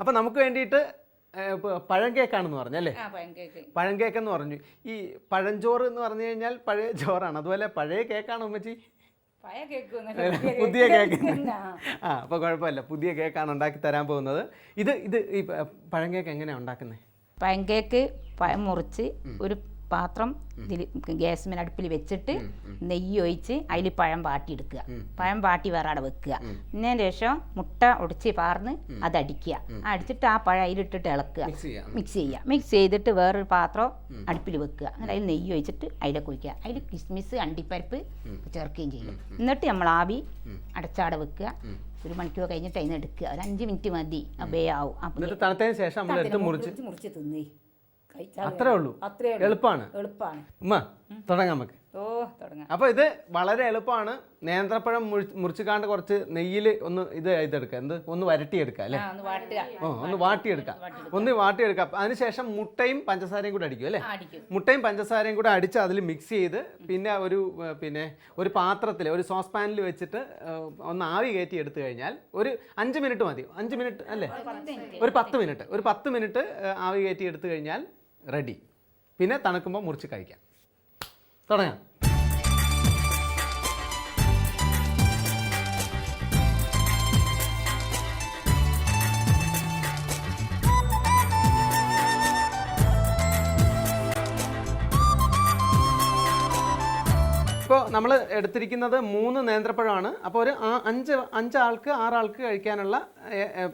അപ്പൊ നമുക്ക് വേണ്ടിയിട്ട് പഴം കേക്കാണെന്ന് പറഞ്ഞല്ലേ ആ പഴംകേക്ക്. പഴം കേക്ക് എന്ന് പറഞ്ഞു. ഈ പഴഞ്ചോറ് എന്ന് പറഞ്ഞു കഴിഞ്ഞാൽ പഴയ ചോറാണ്. അതുപോലെ പഴയ കേക്കാണോ ഉമ്മച്ചി? കേക്ക് പുതിയ കേക്ക് ആ അപ്പോൾ കുഴപ്പമില്ല. പുതിയ കേക്കാണ് ഉണ്ടാക്കി തരാൻ പോകുന്നത്. ഇത് ഇത് ഈ പഴം കേക്ക് എങ്ങനെയാണ് ഉണ്ടാക്കുന്നത് പഴംകേക്ക് പഴം മുറിച്ച് ഒരു പാത്രം ഇതിൽ ഗ്യാസ്മിന് അടുപ്പിൽ വെച്ചിട്ട് നെയ്യ് ഒഴിച്ച് അതിൽ പഴം വാട്ടി എടുക്കുക പഴം വാട്ടി വേറെ അവിടെ വെക്കുക. ഇന്നതിന് ശേഷം മുട്ട ഒടിച്ച് പാർന്ന് അത് അടിക്കുക. അടിച്ചിട്ട് ആ പഴം അതിലിട്ടിട്ട് ഇളക്കുക. മിക്സ് ചെയ്യാം. മിക്സ് ചെയ്യുക മിക്സ് ചെയ്തിട്ട് വേറൊരു പാത്രം അടുപ്പിൽ വെക്കുക. എന്നിട്ട് അതിൽ നെയ്യ് ഒഴിച്ചിട്ട് അതിലെ ഒഴിക്കുക അതിൽ കിസ്മിസ് അണ്ടിപ്പരിപ്പ് ചേർക്കുകയും ചെയ്യും. എന്നിട്ട് നമ്മൾ ആവി അടച്ചാടെ വെക്കുക. ഒരു മണിക്കൂർ കഴിഞ്ഞിട്ട് അതിന് എടുക്കുക. ഒരു അഞ്ച് മിനിറ്റ് മതി. അബേ ആവും അപ്പം എന്നിട്ട് തണുത്തതിന് ശേഷം മുറിച്ച് മുറിച്ച് തിന്നേ. അത്രേ ഉള്ളൂ. അത്രേ. എളുപ്പമാണ് എളുപ്പമാണ് ഉമ്മ തുടങ്ങാം നമുക്ക്. ഓ തുടങ്ങാം. അപ്പോൾ ഇത് വളരെ എളുപ്പമാണ് നേന്ത്രപ്പഴം മുറി- മുറിച്ചുകാണ്ട് കുറച്ച് നെയ്യിൽ ഒന്ന് ഇത് ഇതെടുക്കുക. എന്ത്? ഒന്ന് വരട്ടിയെടുക്കുക അല്ലേ? ഓ ഒന്ന് വാട്ടിയെടുക്കാം ഒന്ന് വാട്ടിയെടുക്കാം അതിനുശേഷം മുട്ടയും പഞ്ചസാരയും കൂടെ അടിക്കും അല്ലേ? മുട്ടയും പഞ്ചസാരയും കൂടെ അടിച്ച് അതിൽ മിക്സ് ചെയ്ത് പിന്നെ ഒരു പിന്നെ ഒരു പാത്രത്തിൽ ഒരു സോസ് പാനിൽ വെച്ചിട്ട് ഒന്ന് ആവി കയറ്റി എടുത്തു കഴിഞ്ഞാൽ ഒരു അഞ്ച് മിനിറ്റ് മതി. അഞ്ച് മിനിറ്റ് അല്ലേ? ഒരു പത്ത് മിനിറ്റ് ഒരു പത്ത് മിനിറ്റ് ആവി കയറ്റി എടുത്തു കഴിഞ്ഞാൽ റെഡി. പിന്നെ തണുക്കുമ്പോൾ മുറിച്ച് കഴിക്കാം. തുടങ്ങാം. നമ്മൾ എടുത്തിരിക്കുന്നത് മൂന്ന് നേന്ത്രപ്പഴമാണ്. അപ്പോൾ ഒരു അഞ്ച് അഞ്ചാൾക്ക് ആറാൾക്ക് കഴിക്കാനുള്ള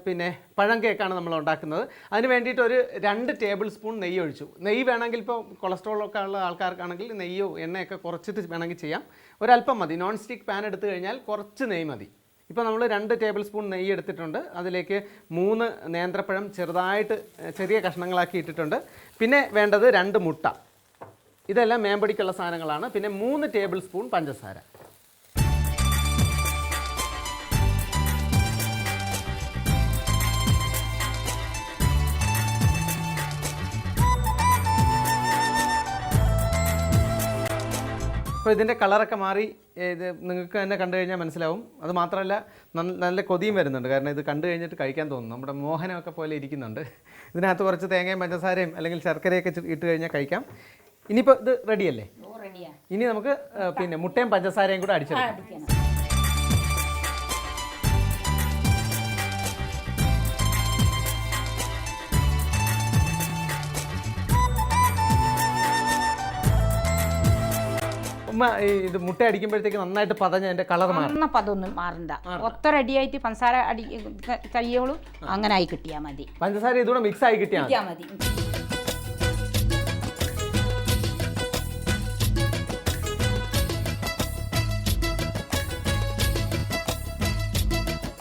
പിന്നെ പഴം കേക്കാണ് നമ്മൾ ഉണ്ടാക്കുന്നത്. അതിന് വേണ്ടിയിട്ട് ഒരു രണ്ട് ടേബിൾ സ്പൂൺ നെയ്യ് ഒഴിച്ചു. നെയ്യ് വേണമെങ്കിൽ ഇപ്പോൾ കൊളസ്ട്രോൾ ഒക്കെ ഉള്ള ആൾക്കാർക്കാണെങ്കിൽ നെയ്യോ എണ്ണയൊക്കെ കുറച്ചിട്ട് വേണമെങ്കിൽ ചെയ്യാം. ഒരല്പം മതി. നോൺ സ്റ്റിക്ക് പാൻ എടുത്തു കഴിഞ്ഞാൽ കുറച്ച് നെയ്യ് മതി. ഇപ്പോൾ നമ്മൾ രണ്ട് ടേബിൾ സ്പൂൺ നെയ്യ് എടുത്തിട്ടുണ്ട്. അതിലേക്ക് മൂന്ന് നേന്ത്രപ്പഴം ചെറുതായിട്ട് ചെറിയ കഷ്ണങ്ങളാക്കി ഇട്ടിട്ടുണ്ട്. പിന്നെ വേണ്ടത് രണ്ട് മുട്ട. ഇതെല്ലാം മേമ്പടിക്കുള്ള സാധനങ്ങളാണ്. പിന്നെ മൂന്ന് ടേബിൾ സ്പൂൺ പഞ്ചസാര. അപ്പോൾ ഇതിന്റെ കളറൊക്കെ മാറി ഇത് നിങ്ങൾക്ക് തന്നെ കണ്ടു കഴിഞ്ഞാൽ മനസ്സിലാവും. അത് മാത്രമല്ല നല്ല കൊതിയും വരുന്നുണ്ട്. കാരണം ഇത് കണ്ടു കഴിഞ്ഞിട്ട് കഴിക്കാൻ തോന്നുന്നു. നമ്മുടെ മോഹനമൊക്കെ പോലെ ഇരിക്കുന്നുണ്ട്. ഇതിനകത്ത് കുറച്ച് തേങ്ങയും പഞ്ചസാരയും അല്ലെങ്കിൽ ശർക്കരയൊക്കെ ഇട്ട് കഴിഞ്ഞാൽ കഴിക്കാം. ഇനിയിപ്പോൾ ഇത് റെഡിയല്ലേ ഇനി നമുക്ക് പിന്നെ മുട്ടയും പഞ്ചസാരയും കൂടെ അടിച്ചെടുക്കാം. ഉമ്മ ഇത് മുട്ട അടിക്കുമ്പോഴത്തേക്ക് നന്നായിട്ട് പതഞ്ഞ എന്റെ കളർ മാറും. പതൊന്നും മാറണ്ട. ഒത്ത റെഡിയായിട്ട് പഞ്ചസാര അടി കഴിയോളൂ അങ്ങനെ ആയി കിട്ടിയാൽ മതി. പഞ്ചസാര ഇതുകൂടെ മിക്സ് ആയി കിട്ടിയാൽ മതി.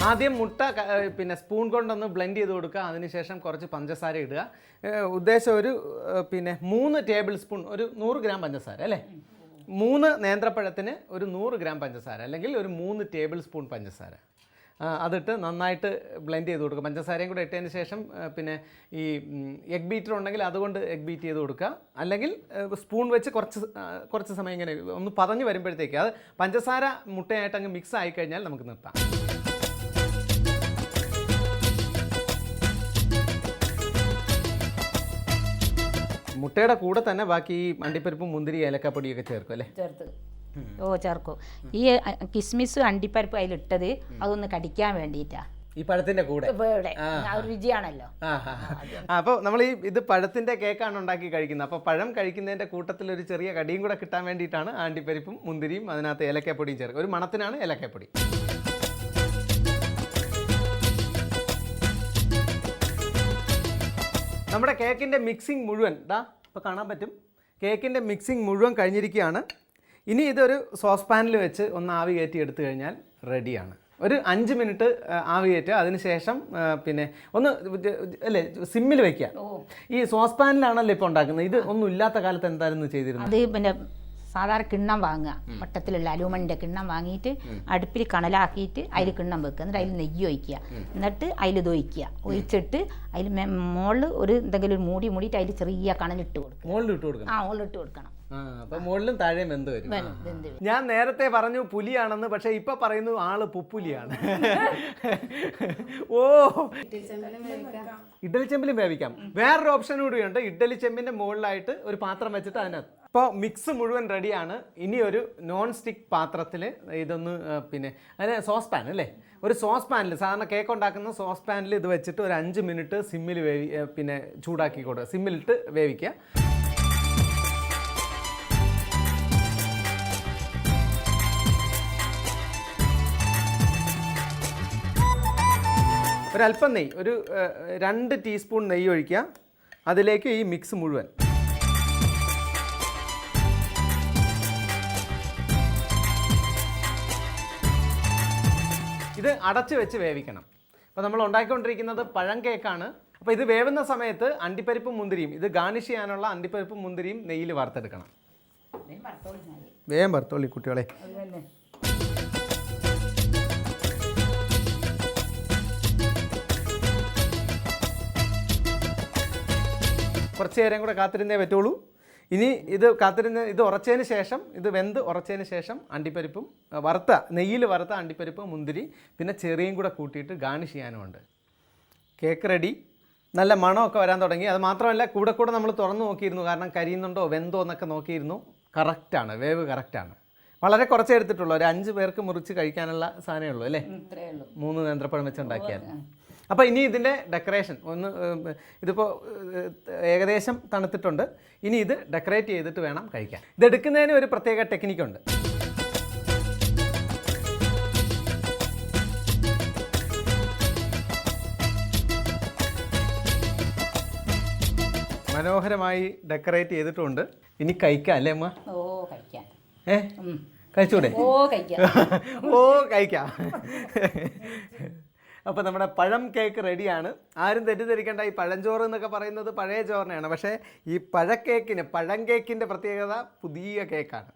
ആദ്യം മുട്ട പിന്നെ സ്പൂൺ കൊണ്ടൊന്ന് ബ്ലെൻഡ് ചെയ്ത് കൊടുക്കുക. അതിനുശേഷം കുറച്ച് പഞ്ചസാര ഇടുക. ഉദ്ദേശം ഒരു പിന്നെ മൂന്ന് ടേബിൾ സ്പൂൺ ഒരു നൂറ് ഗ്രാം പഞ്ചസാര അല്ലേ? മൂന്ന് നേന്ത്രപ്പഴത്തിന് ഒരു നൂറ് ഗ്രാം പഞ്ചസാര അല്ലെങ്കിൽ ഒരു മൂന്ന് ടേബിൾ സ്പൂൺ പഞ്ചസാര. അതിട്ട് നന്നായിട്ട് ബ്ലെൻഡ് ചെയ്ത് കൊടുക്കുക. പഞ്ചസാരയും കൂടെ ഇട്ടതിന് ശേഷം പിന്നെ ഈ എഗ് ബീറ്റർ ഉണ്ടെങ്കിൽ അതുകൊണ്ട് എഗ് ബീറ്റ് ചെയ്ത് കൊടുക്കുക. അല്ലെങ്കിൽ സ്പൂൺ വെച്ച് കുറച്ച് കുറച്ച് സമയം ഇങ്ങനെ ഒന്ന് പതഞ്ഞ് വരുമ്പോഴത്തേക്ക് അത് പഞ്ചസാര മുട്ടയായിട്ട് അങ്ങ് മിക്സ് ആയി കഴിഞ്ഞാൽ നമുക്ക് നിർത്താം. മുട്ടയുടെ കൂടെ തന്നെ ബാക്കി അണ്ടിപ്പരിപ്പും മുന്തിരി ഏലക്കപ്പൊടിയൊക്കെ ചേർക്കും അല്ലേ? ചേർത്ത്. ഓ ചേർക്കും. ഈ കിസ്മിസ് അണ്ടിപ്പരിപ്പ് അതിലിട്ടത് അതൊന്ന് കടിക്കാൻ വേണ്ടിയിട്ടാ. ഈ പഴത്തിന്റെ കൂടെ? രുചിയാണല്ലോ. അപ്പോൾ നമ്മൾ ഈ ഇത് പഴത്തിന്റെ കേക്കാണ് ഉണ്ടാക്കി കഴിക്കുന്നത്. അപ്പോൾ പഴം കഴിക്കുന്നതിന്റെ കൂട്ടത്തിൽ ഒരു ചെറിയ കടിയും കൂടെ കിട്ടാൻ വേണ്ടിയിട്ടാണ് ആണ്ടിപ്പരിപ്പും മുന്തിരിയും അതിനകത്ത് ഏലക്കാപ്പൊടിയും ചേർക്കുക ഒരു മണത്തിനാണ് ഏലക്കാപ്പൊടി. നമ്മുടെ കേക്കിന്റെ മിക്സിംഗ് മുഴുവൻ ഇതാ ഇപ്പോൾ കാണാൻ പറ്റും. കേക്കിന്റെ മിക്സിംഗ് മുഴുവൻ കഴിഞ്ഞിരിക്കുകയാണ്. ഇനി ഇതൊരു സോസ് പാനിൽ വെച്ച് ഒന്ന് ആവി കയറ്റി എടുത്തു കഴിഞ്ഞാൽ റെഡിയാണ് ഒരു അഞ്ച് മിനിറ്റ് ആവി കയറ്റുക. അതിനുശേഷം ശേഷം പിന്നെ ഒന്ന് അല്ലേ സിമ്മിൽ വെക്കുക. ഈ സോസ് പാനിലാണല്ലോ ഇപ്പോൾ ഉണ്ടാക്കുന്നത്. ഇത് ഒന്നും ഇല്ലാത്ത കാലത്ത് എന്തായിരുന്നു ചെയ്തിരുന്നത്? അത് പിന്നെ സാധാരണ കിണ്ണം വാങ്ങുക. വട്ടത്തിലുള്ള അലൂമണിന്റെ കിണ്ണം വാങ്ങിയിട്ട് അടുപ്പിൽ കണലാക്കിയിട്ട് അതിൽ കിണ്ണം വെക്കുക. എന്നിട്ട് അതിൽ നെയ്യ് ഒഴിക്കുക. എന്നിട്ട് അതിൽ ഇത് ഒഴിക്കുക. ഒഴിച്ചിട്ട് അതിൽ മുകളിൽ ഒരു എന്തെങ്കിലും ഒരു മൂടി മൂടിയിട്ട് അതിൽ ചെറിയ കണലിട്ട് കൊടുക്കുക. മുകളിൽ ഇട്ട് കൊടുക്കണം? ആ മുകളിലിട്ട് കൊടുക്കണം. ആ അപ്പൊ മുകളിലും താഴെയും വെന്ത് വരും. വെന്ത് വെന്ത് വരും. ഞാൻ നേരത്തെ പറഞ്ഞു പുലിയാണെന്ന് പക്ഷെ ഇപ്പൊ പറയുന്നു ആൾ പുപ്പുലിയാണ്. ഓ. ഇഡലി ചെമ്പിലും വേവിക്കാം. വേറൊരു ഓപ്ഷൻ കൂടിയുണ്ട് ഇഡലി ചെമ്പിന്റെ മുകളിലായിട്ട് ഒരു പാത്രം വെച്ചിട്ട് അതിനകത്ത് ഇപ്പോൾ മിക്സ് മുഴുവൻ റെഡിയാണ് ഇനി ഒരു നോൺ സ്റ്റിക്ക് പാത്രത്തിൽ ഇതൊന്ന് പിന്നെ അതിന് സോസ് പാൻ അല്ലേ? ഒരു സോസ് പാനിൽ സാധാരണ കേക്ക് ഉണ്ടാക്കുന്ന സോസ് പാനിൽ ഇത് വെച്ചിട്ട് ഒരു അഞ്ച് മിനിറ്റ് സിമ്മിൽ വേവി പിന്നെ ചൂടാക്കി കൊടുക്കുക. സിമ്മിലിട്ട് വേവിക്കുക. ഒരല്പം നെയ്യ് ഒരു രണ്ട് ടീസ്പൂൺ നെയ്യ് ഒഴിക്കുക. അതിലേക്ക് ഈ മിക്സ് മുഴുവൻ. ഇത് അടച്ചു വെച്ച് വേവിക്കണം. അപ്പോൾ നമ്മൾ ഉണ്ടാക്കിക്കൊണ്ടിരിക്കുന്നത് പഴം കേക്കാണ്. അപ്പോൾ ഇത് വേവുന്ന സമയത്ത് അണ്ടിപ്പരിപ്പും മുന്തിരിയും ഇത് ഗാർണിഷ് ചെയ്യാനുള്ള അണ്ടിപ്പരിപ്പും മുന്തിരിയും നെയ്യിൽ വറുത്തെടുക്കണം. വേഗം വറുത്തോളി കുട്ടികളെ. കുറച്ച് നേരം കൂടെ കാത്തിരുന്നേ പറ്റുള്ളൂ. ഇനി ഇത് കാത്തിരുന്ന് ഇത് ഉറച്ചതിന് ശേഷം ഇത് വെന്ത് ഉറച്ചതിന് ശേഷം അണ്ടിപ്പരിപ്പും വറുത്ത നെയ്യിൽ വറുത്ത അണ്ടിപ്പരിപ്പ് മുന്തിരി പിന്നെ ചെറിയും കൂടെ കൂട്ടിയിട്ട് ഗാർണിഷ് ചെയ്യാനുമുണ്ട്. Cake ready. നല്ല മണമൊക്കെ വരാൻ തുടങ്ങി. അത് മാത്രമല്ല കൂടെ കൂടെ നമ്മൾ തുറന്നു നോക്കിയിരുന്നു. കാരണം കരിയുന്നുണ്ടോ വെന്തോ എന്നൊക്കെ നോക്കിയിരുന്നു. കറക്റ്റാണ് വേവ് കറക്റ്റാണ് വളരെ കുറച്ചേ എടുത്തിട്ടുള്ളൂ. ഒരു അഞ്ച് പേർക്ക് മുറിച്ച് കഴിക്കാനുള്ള സാധനമേ ഉള്ളൂ അല്ലേ? മൂന്ന് നേന്ത്രപ്പഴം വെച്ച് ഉണ്ടാക്കിയാൽ അപ്പോൾ ഇനി ഇതിന്റെ ഡെക്കറേഷൻ ഒന്ന് ഇതിപ്പോൾ ഏകദേശം തണുത്തിട്ടുണ്ട്. ഇനി ഇത് ഡെക്കറേറ്റ് ചെയ്തിട്ട് വേണം കഴിക്കാൻ. ഇതെടുക്കുന്നതിന് ഒരു പ്രത്യേക ടെക്നിക്കുണ്ട് മനോഹരമായി ഡെക്കറേറ്റ് ചെയ്തിട്ടുണ്ട്. ഇനി കഴിക്കാം അല്ലേ അമ്മ? ഓ കഴിക്കാം. ഏ? കഴിച്ചൂടെ? ഓ കഴിക്കാം. ഓ കഴിക്കാം. അപ്പോൾ നമ്മുടെ പഴം കേക്ക് റെഡിയാണ്. ആരും തെറ്റിദ്ധരിക്കേണ്ട ഈ പഴഞ്ചോറ് എന്നൊക്കെ പറയുന്നത് പഴയ ചോറിനെയാണ്. പക്ഷേ ഈ പഴക്കേക്കിന് പഴം കേക്കിന്റെ പ്രത്യേകത പുതിയ കേക്കാണ്.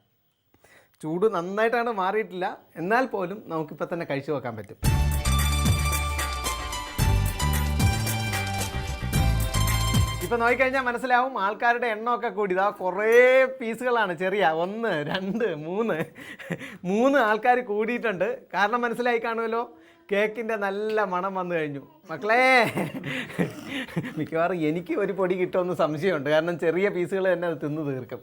ചൂട് നന്നായിട്ടാണ് മാറിയിട്ടില്ല. എന്നാൽ പോലും നമുക്കിപ്പോൾ തന്നെ കഴിച്ചു നോക്കാൻ പറ്റും. ഇപ്പം നോക്കിക്കഴിഞ്ഞാൽ മനസ്സിലാവും ആൾക്കാരുടെ എണ്ണമൊക്കെ കൂടി. ഇതാ കുറേ പീസുകളാണ്. ചെറിയ ഒന്ന് രണ്ട് മൂന്ന്. മൂന്ന് ആൾക്കാർ കൂടിയിട്ടുണ്ട്. കാരണം മനസ്സിലായി കാണുമല്ലോ? കേക്കിന്റെ നല്ല മണം വന്നു കഴിഞ്ഞു. മക്കളെ മിക്കവാറും എനിക്ക് ഒരു പൊടി കിട്ടുമെന്ന് സംശയമുണ്ട്. കാരണം ചെറിയ പീസുകൾ തന്നെ അത് തിന്നു തീർക്കും.